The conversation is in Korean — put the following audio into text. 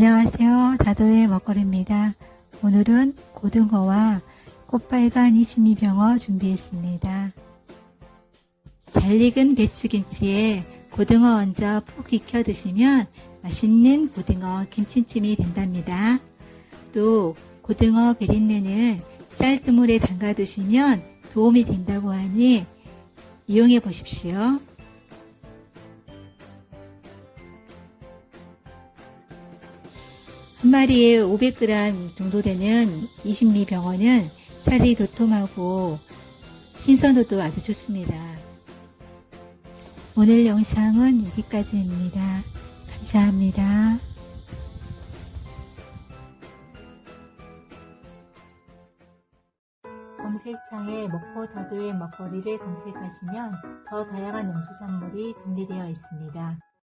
안녕하세요. 다도의 먹거리입니다. 오늘은 고등어와 꽃빨간 이심이병어 준비했습니다. 잘 익은 배추김치에 고등어 얹어 푹 익혀 드시면 맛있는 고등어 김치찜이 된답니다. 또 고등어 비린내는 쌀뜨물에 담가 두시면 도움이 된다고 하니 이용해 보십시오. 한 마리에 500g 정도 되는 20미 병어는 살이 도톰하고 신선도도 아주 좋습니다. 오늘 영상은 여기까지입니다. 감사합니다. 검색창에 목포 다도의 먹거리를 검색하시면 더 다양한 농수산물이 준비되어 있습니다.